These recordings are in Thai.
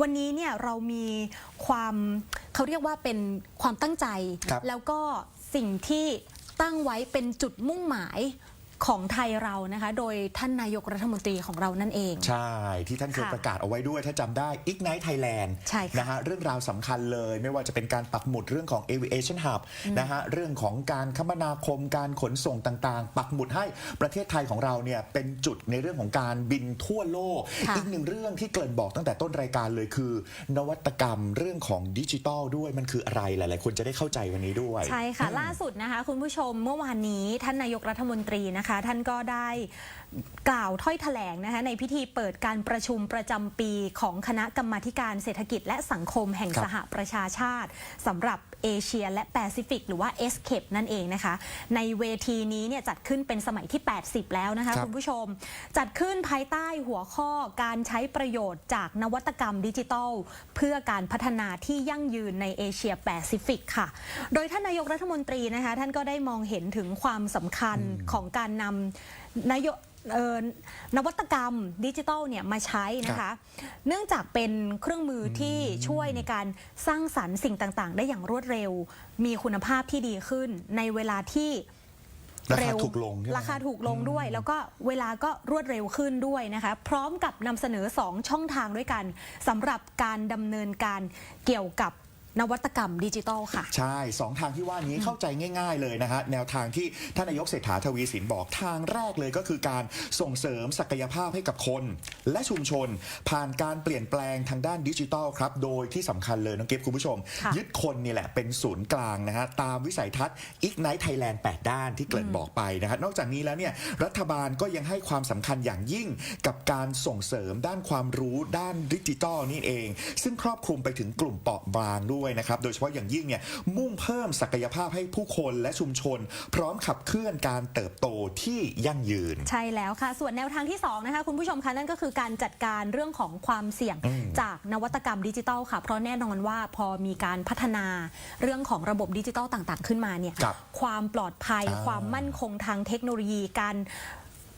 วันนี้เนี่ยเรามีความเขาเรียกว่าเป็นความตั้งใจ ครับ แล้วก็สิ่งที่ตั้งไว้เป็นจุดมุ่งหมาย ของไทยเรานะคะ โดยท่านนายกรัฐมนตรีของเรานั่นเอง ใช่ ที่ท่านเคยค่ะประกาศเอาไว้ด้วย ถ้าจำได้ Ignite Thailand ใช่ค่ะนะฮะเรื่องราวสำคัญเลย ไม่ว่าจะเป็นการปักหมุดเรื่องของ Aviation Hub นะฮะเรื่องของการคมนาคมการขนส่งต่างๆ ปักหมุดให้ประเทศไทยของเราเนี่ยเป็นจุดในเรื่องของการบินทั่วโลก ค่ะ อีกหนึ่งเรื่องที่เกริ่นบอกตั้งแต่ต้นรายการเลยคือ นวัตกรรมเรื่องของดิจิทัลด้วยมันคืออะไรหลาย ๆ คนจะได้เข้าใจวันนี้ด้วย ใช่ค่ะ ล่าสุดนะคะ คุณผู้ชมเมื่อวานนี้ท่านนายกรัฐมนตรีนะคะท่านก็ได้กล่าวถ้อยแถลงนะคะในพิธีเปิดการประชุมประจำปีของคณะกรรมาธิการเศรษฐกิจและสังคมแห่งครับสหประชาชาติสำหรับเอเชียและแปซิฟิกหรือว่า s c a p นั่นเองนะคะ ในเวทีนี้เนี่ยจัดขึ้นเป็นสมัยที่ 80 แล้วนะคะครับคุณผู้ชม จัดขึ้นภายใต้หัวข้อการใช้ประโยชน์จากนวัตกรรมดิจิทัล เพื่อการพัฒนาที่ยั่งยืนในเอเชียแปซิฟิกค่ะ โดยท่านนายกรัฐมนตรีนะคะท่านก็ได้มองเห็นถึงความสำคัญของการนำนโย เอ่อนวัตกรรมดิจิทัลเนี่ยมาใช้นะคะ เนื่องจากเป็นเครื่องมือที่ช่วยในการสร้างสรรค์สิ่งต่างๆ ได้อย่างรวดเร็ว มีคุณภาพที่ดีขึ้นในเวลาที่ราคาเร็วถูกลงใช่ไหมราคาถูกลงด้วย แล้วก็เวลาก็รวดเร็วขึ้นด้วยนะคะ พร้อมกับนำเสนอ 2 ช่องทางด้วยกันสำหรับการดำเนินการเกี่ยวกับ นวัตกรรมดิจิทัลค่ะ ใช่สองทางที่ว่านี้เข้าใจง่าย ๆเลยนะฮะแนวทางที่ท่านนายกเศรษฐาทวีสินบอกทางแรกเลยก็คือการส่งเสริมศักยภาพให้กับคน และชุมชน ผ่านการเปลี่ยนแปลงทางด้านดิจิทัลครับ โดยที่สำคัญเลยน้องเก็บคุณผู้ชมค่ะยึดคนนี่แหละเป็นศูนย์กลางนะฮะตามวิสัยทัศน์ Ignite Thailand 8 ด้านที่เกริ่นบอกไปนะฮะนอกจากนี้แล้วเนี่ยรัฐบาลก็ยังให้ความสำคัญอย่างยิ่งกับการส่งเสริมด้านความรู้ด้านดิจิทัลนี่เอง ซึ่งครอบคลุมไปถึงกลุ่มเปราะบางด้วยนะครับโดยเฉพาะอย่างยิ่งเนี่ยมุ่งเพิ่มศักยภาพให้ผู้คนและชุมชน พร้อมขับเคลื่อนการเติบโตที่ยั่งยืน ใช่แล้วค่ะ ส่วนแนวทางที่2นะคะคุณผู้ชมคะนั่นก็คือการจัดการเรื่องของความเสี่ยงอืมจากนวัตกรรมดิจิทัลค่ะ เพราะแน่นอนว่าพอมีการพัฒนาเรื่องของระบบดิจิทัลต่างๆ ขึ้นมาเนี่ยครับความปลอดภัยอ่าความมั่นคงทางเทคโนโลยีการ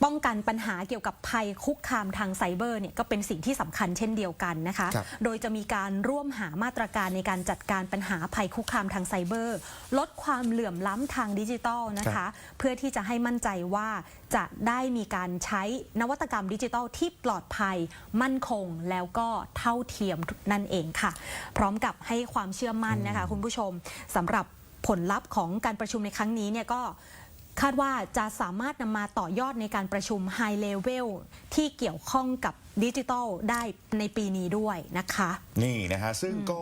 ป้องกันปัญหาเกี่ยวกับภัยคุกคามทางไซเบอร์เนี่ยก็เป็นสิ่งที่สำคัญเช่นเดียวกันนะคะครับโดยจะมีการร่วมหามาตรการในการจัดการปัญหาภัยคุกคามทางไซเบอร์ ลดความเหลื่อมล้ำทางดิจิทัลนะครัคะบเพื่อที่จะให้มั่นใจว่าจะได้มีการใช้นวัตกรรมดิจิทัลที่ปลอดภัย มั่นคงแล้วก็เท่าเทียมนั่นเองค่ะ พร้อมกับให้ความเชื่อมั่นนะคะ คุณผู้ชมสำหรับผลลัพธ์ของการประชุมในครั้งนี้เนี่ยก็ คาดว่าจะสามารถนำมาต่อยอดในการประชุม High Level ที่เกี่ยวข้องกับดิจิทัลได้ในปีนี้ด้วยนะคะ นี่นะฮะ ซึ่งก็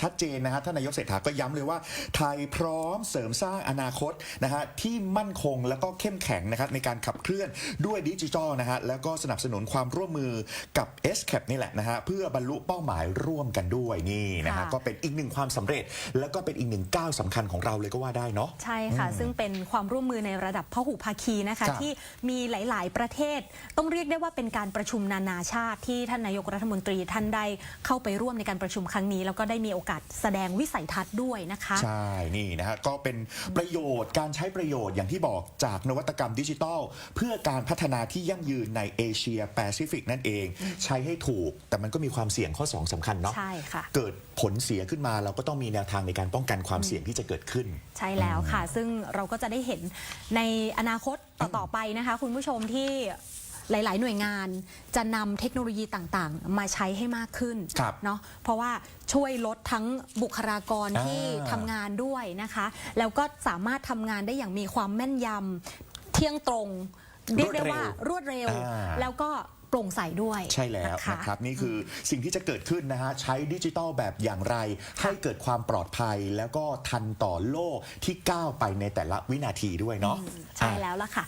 ชัดเจนนะฮะท่านนายกเศรษฐาก็ย้ำเลยว่า ไทยพร้อมเสริมสร้างอนาคตนะฮะที่มั่นคงแล้วก็เข้มแข็งนะครับในการขับเคลื่อนด้วยดิจิทัลนะฮะแล้วก็สนับสนุนความร่วมมือกับ s c a p นี่แหละนะฮะเพื่อบรรลุเป้าหมายร่วมกันด้วยนี่นะฮะค่ะ ก็เป็นอีกหนึ่งความสำเร็จ แล้วก็เป็นอีกหนึ่งก้าวสำคัญของเราเลยก็ว่าได้เนาะ ใช่ค่ะ ซึ่งเป็นความร่วมมือในระดับพหุภาคีนะคะครับที่มีหลาย ๆ ประเทศ ต้องเรียกได้ว่าเป็นการประชุมนานาชาติที่ท่านนายกรัฐมนตรีท่านได้เข้าไปร่วมในการประชุมครั้งนี้ แล้วก็ได้มีโอกาสแสดงวิสัยทัศน์ด้วยนะคะ ใช่นี่นะฮะก็เป็นประโยชน์การใช้ประโยชน์อย่างที่บอกจากนวัตกรรมดิจิทัล เพื่อการพัฒนาที่ยั่งยืนในเอเชียแปซิฟิกนั่นเอง ใช้ให้ถูก แต่มันก็มีความเสี่ยงข้อ 2สำคัญเนาะใช่ค่ะเกิดผลเสียขึ้นมาเราก็ต้องมีแนวทางในการป้องกันความเสี่ยงที่จะเกิดขึ้น ใช่แล้วค่ะ ซึ่งเราก็จะได้เห็นในอนาคตต่อๆไปนะคะ คุณผู้ชมที่หลาย ๆ หน่วยงานจะนำเทคโนโลยีต่างๆ มาใช้ให้มากขึ้นครับเนาะเพราะว่าช่วยลดทั้งบุคลากรอ่า ที่ทำงานด้วยนะคะ แล้วก็สามารถทำงานได้อย่างมีความแม่นยำเที่ยงตรง เรียกได้ว่ารวดเร็ว อ่า แล้วก็โป ร่งใสด้วยใช่แล้วนะคะ นะครับ นี่คือสิ่งที่จะเกิดขึ้นนะฮะ ใช้ดิจิทัลแบบอย่างไร ให้เกิดความปลอดภัยแล้วก็ทันต่อโลกที่ก้าวไปในแต่ละวินาทีด้วยเนาะใช่แล้วล่ะค่ะ